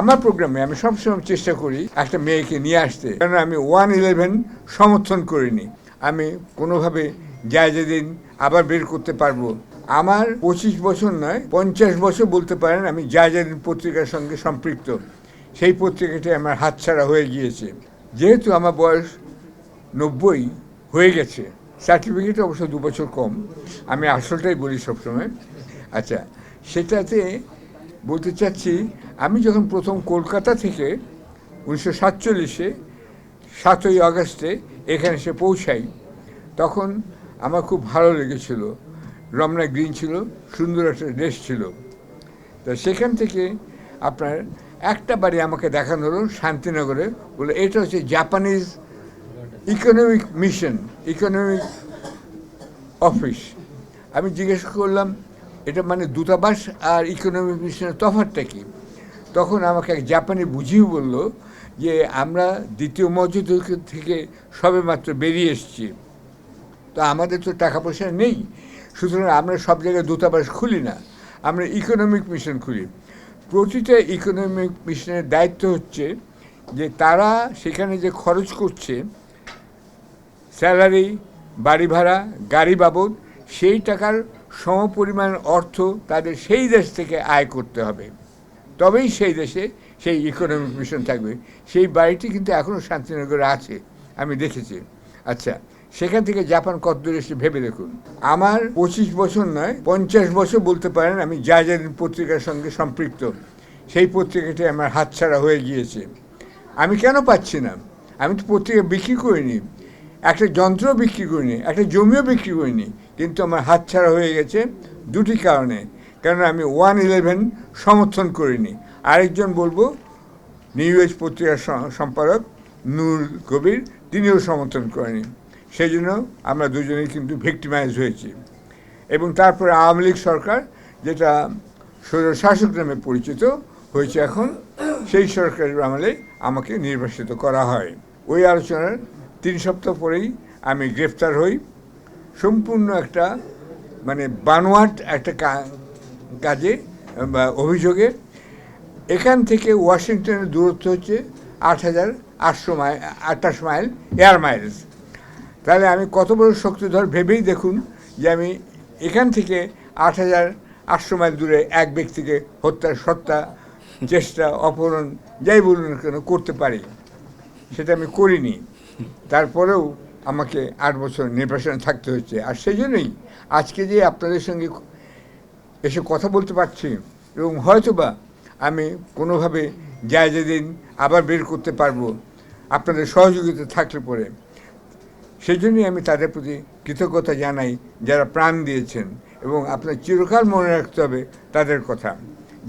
আমার প্রোগ্রামে আমি সবসময় চেষ্টা করি একটা মেয়েকে নিয়ে আসতে। কারণ আমি ওয়ান ইলেভেন সমর্থন করিনি। আমি কোনোভাবে জায়জাদিন আবার বের করতে পারব। আমার পঁচিশ বছর নয়, পঞ্চাশ বছর বলতে পারেন আমি জায়জাদিন পত্রিকার সঙ্গে সম্পৃক্ত। সেই পত্রিকাটি আমার হাতছাড়া হয়ে গিয়েছে। যেহেতু আমার বয়স নব্বই হয়ে গেছে সার্টিফিকেট অবশ্য দু বছর কম। আমি আসলটাই বলি সবসময়। আচ্ছা সেটাতে বলতে চাচ্ছি, আমি যখন প্রথম কলকাতা থেকে উনিশশো সাতচল্লিশে, সাতই আগস্টে এখানে এসে পৌঁছাই, তখন আমার খুব ভালো লেগেছিল। রমনা গ্রিন ছিল, সুন্দর একটা দেশ ছিল। তো সেখান থেকে আপনার একটা বাড়ি আমাকে দেখানো হলো শান্তিনগরে, বলে এটা হচ্ছে Japanese economic mission economic office আমি জিজ্ঞেস করলাম এটা মানে দূতাবাস আর ইকোনমিক মিশনের তফাৎটা কি? তখন আমাকে এক জাপানি বুঝিয়ে বলল যে, আমরা দ্বিতীয় মসজিদ থেকে সবে মাত্র বেরিয়ে এসেছি। তো আমাদের তো টাকা পয়সা নেই। সুতরাং আমরা সব জায়গায় দূতাবাস খুলি না। আমরা ইকোনমিক মিশন খুলি। প্রতিটা ইকোনমিক মিশনের দায়িত্ব হচ্ছে যে, তারা সেখানে যে খরচ করছে স্যালারি বাড়ি ভাড়া, গাড়ি বাবদ, সেই টাকার সমপরিমাণ অর্থ তাদের সেই দেশ থেকে আয় করতে হবে। তবেই সেই দেশে সেই ইকোনমিক মিশন থাকবে। সেই বাড়িটি কিন্তু এখনও শান্তিনগরে আছে, আমি দেখেছি। আচ্ছা সেখান থেকে জাপান কত দূরে এসে ভেবে দেখুন। আমার পঁচিশ বছর নয়, পঞ্চাশ বছর বলতে পারেন, আমি জায়জাদিন পত্রিকার সঙ্গে সম্পৃক্ত, সেই পত্রিকাটি আমার হাতছাড়া হয়ে গিয়েছে। আমি কেন পাচ্ছি না? আমি তো পত্রিকা বিক্রি করিনি। একটা যন্ত্র বিক্রি করিনি, একটা জমিও বিক্রি করিনি, কিন্তু আমার হাতছাড়া হয়ে গেছে দুটি কারণে। কারণ আমি ওয়ান ইলেভেন সমর্থন করিনি। আরেকজন বলব নিউ এজ পত্রিকার সম্পাদক নুর কবির, তিনিও সমর্থন করেনি। সেই জন্য আমরা দুজনেই কিন্তু ভিক্টিমাইজ হয়েছি। এবং তারপরে আওয়ামী লীগ সরকার, যেটা শাসক নামে পরিচিত হয়েছে এখন, সেই সরকারের আমলে আমাকে নির্বাসিত করা হয়। ওই আলোচনার তিন সপ্তাহ পরেই আমি গ্রেফতার হই। সম্পূর্ণ একটা মানে বানোয়াট একটা কাজে অভিযোগে এখান থেকে ওয়াশিংটনের দূরত্ব হচ্ছে আট হাজার আটশো মাইল, আটাশ মাইল, এয়ার মাইলস। তাহলে আমি কত বড় শক্তিধর ভেবেই দেখুন যে আমি এখান থেকে আট হাজার আটশো মাইল দূরে এক ব্যক্তিকে হত্যার সত্তা, চেষ্টা, অপহরণ, যাই বলুন কেন, করতে পারি। সেটা আমি করিনি। তারপরেও আমাকে আট বছর নির্বাসনে থাকতে হচ্ছে আর সেই জন্যই আজকে যে আপনাদের সঙ্গে এসে কথা বলতে পারছি, এবং হয়তোবা আমি কোনোভাবে জায়গা দিন আবার বের করতে পারব আপনাদের সহযোগিতা থাকলে পরে। সেই জন্যই আমি তাদের প্রতি কৃতজ্ঞতা জানাই, যারা প্রাণ দিয়েছেন, এবং আপনার চিরকাল মনে রাখতে হবে তাদের কথা।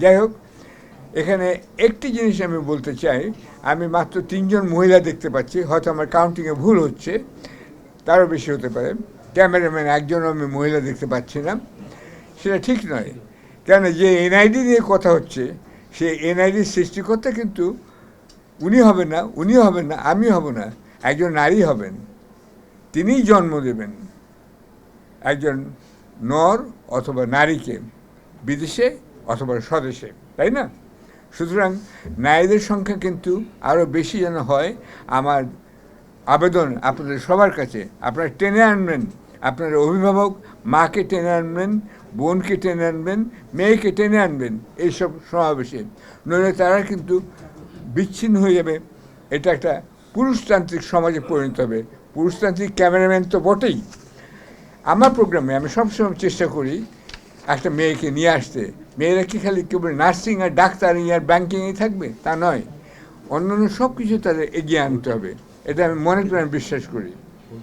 যাই হোক এখানে একটি জিনিস আমি বলতে চাই, আমি মাত্র তিনজন মহিলা দেখতে পাচ্ছি, হয়তো আমার কাউন্টিংয়ে ভুল হচ্ছে, তারও বেশি হতে পারে। ক্যামেরাম্যান একজনও আমি মহিলা দেখতে পাচ্ছি না, সেটা ঠিক নয়। কেন যে এনআইডি নিয়ে কথা হচ্ছে সেই এনআইডির সৃষ্টিকর্তা কিন্তু উনি হবেন না উনি হবেন না আমি হব না, একজন নারী হবেন, তিনিই জন্ম দেবেন। একজন নর অথবা নারীকে, বিদেশে অথবা স্বদেশে, তাই না? সুতরাং নারীদের সংখ্যা কিন্তু আরও বেশি যেন হয়, আমার আবেদন আপনাদের সবার কাছে। আপনারা টেনে আনবেন। আপনার অভিভাবক, মাকে টেনে আনবেন, বোনকে টেনে আনবেন, মেয়েকে টেনে আনবেন, এইসব সমাবেশে। নইলে তারা কিন্তু বিচ্ছিন্ন হয়ে যাবে। এটা একটা পুরুষতান্ত্রিক সমাজে পরিণত হবে। পুরুষতান্ত্রিক ক্যামেরাম্যান তো বটেই। আমার প্রোগ্রামে আমি সবসময় চেষ্টা করি একটা মেয়েকে নিয়ে আসতে। মেয়েরা কি খালি কেবল নার্সিং আর ডাক্তার আর ব্যাঙ্কিংয়ে থাকবে? তা নয়। অন্যান্য সব কিছু তাদের এগিয়ে আনতে হবে। এটা আমি মনে প্রাণে বিশ্বাস করি।